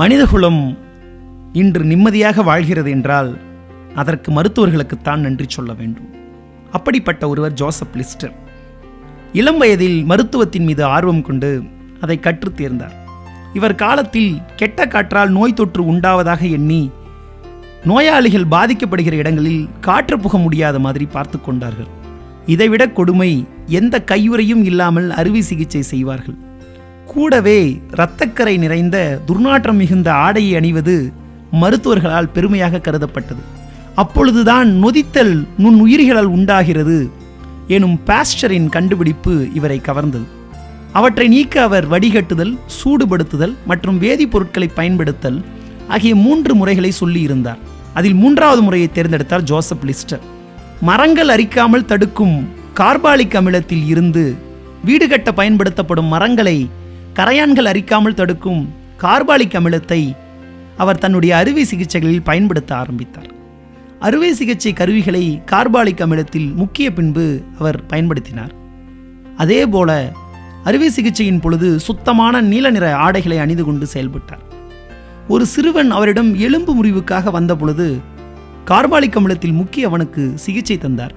மனிதகுலம் இன்று நிம்மதியாக வாழ்கிறது என்றால் அதற்கு மருத்துவர்களுக்குத்தான் நன்றி சொல்ல வேண்டும். அப்படிப்பட்ட ஒருவர் ஜோசப் லிஸ்டர். இளம் வயதில் மருத்துவத்தின் மீது ஆர்வம் கொண்டு அதை கற்றுத் தேர்ந்தார். இவர் காலத்தில் கெட்ட காற்றால் நோய் தொற்று உண்டாவதாக எண்ணி நோயாளிகள் பாதிக்கப்படுகிற இடங்களில் காற்று புக முடியாத மாதிரி பார்த்து கொண்டார்கள். இதைவிட கொடுமை எந்த கையுறையும் இல்லாமல் அறுவை சிகிச்சை செய்வார்கள். கூடவே இரத்தக்கரை நிறைந்த துர்நாற்றம் மிகுந்த ஆடையை அணிவது மருத்துவர்களால் பெருமையாக கருதப்பட்டது. அப்பொழுதுதான் நொதித்தல் நுண்ணுயிரிகளால் உண்டாகிறது எனும் பாஸ்டரின் கண்டுபிடிப்பு இவரை கவர்ந்தது. அவற்றை நீக்க அவர் வடிகட்டுதல் சூடுபடுத்துதல் மற்றும் வேதிப்பொருட்களை பயன்படுத்தல் ஆகிய மூன்று முறைகளை சொல்லியிருந்தார். அதில் மூன்றாவது முறையை தேர்ந்தெடுத்தார் ஜோசப் லிஸ்டர். மரங்கள் அரிக்காமல் தடுக்கும் கார்பாலிக் அமிலத்தில் இருந்து வீடு கட்ட பயன்படுத்தப்படும் மரங்களை கரையான்கள் அரிக்காமல் தடுக்கும் கார்பாலிக் அமிலத்தை அவர் தன்னுடைய அறுவை சிகிச்சைகளில் பயன்படுத்த ஆரம்பித்தார். அறுவை சிகிச்சை கருவிகளை கார்பாலிக் அமிலத்தில் முக்கிய பின்பு அவர் பயன்படுத்தினார். அதேபோல அறுவை சிகிச்சையின் பொழுது சுத்தமான நீல நிற ஆடைகளை அணிந்து கொண்டு செயல்பட்டார். ஒரு சிறுவன் அவரிடம் எலும்பு முறிவுக்காக வந்த பொழுது கார்பாலிக் அமிலத்தில் முக்கிய அவனுக்கு சிகிச்சை தந்தார்.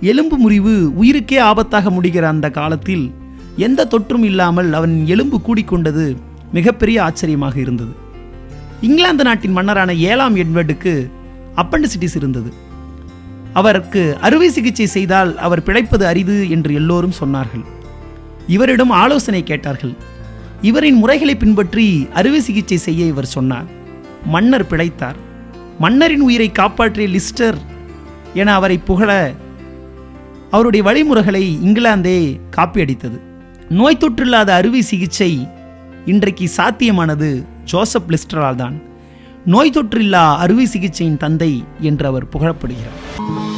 எலும்பு முறிவு உயிருக்கே ஆபத்தாக முடிகிற அந்த காலத்தில் எந்த தொற்றும் இல்லாமல் அவன் எலும்பு கூடிக்கொண்டது மிகப்பெரிய ஆச்சரியமாக இருந்தது. இங்கிலாந்து நாட்டின் மன்னரான ஏழாம் எட்வர்டுக்கு அப்பண்டிசிட்டிஸ் இருந்தது. அவருக்கு அறுவை சிகிச்சை செய்தால் அவர் பிழைப்பது அரிது என்று எல்லோரும் சொன்னார்கள். இவரிடம் ஆலோசனை கேட்டார்கள். இவரின் முறைகளை பின்பற்றி அறுவை சிகிச்சை செய்ய இவர் சொன்னார். மன்னர் பிழைத்தார். மன்னரின் உயிரை காப்பாற்றிய லிஸ்டர் என அவரை புகழ அவருடைய வழிமுறைகளை இங்கிலாந்தே காப்பியடித்தது. நோய் தொற்றில்லாத அறுவை சிகிச்சை இன்றைக்கு சாத்தியமானது ஜோசப் லிஸ்டரால் தான் நோய் தொற்றில்லா அறுவை சிகிச்சையின் தந்தை என்று அவர் புகழப்படுகிறார்.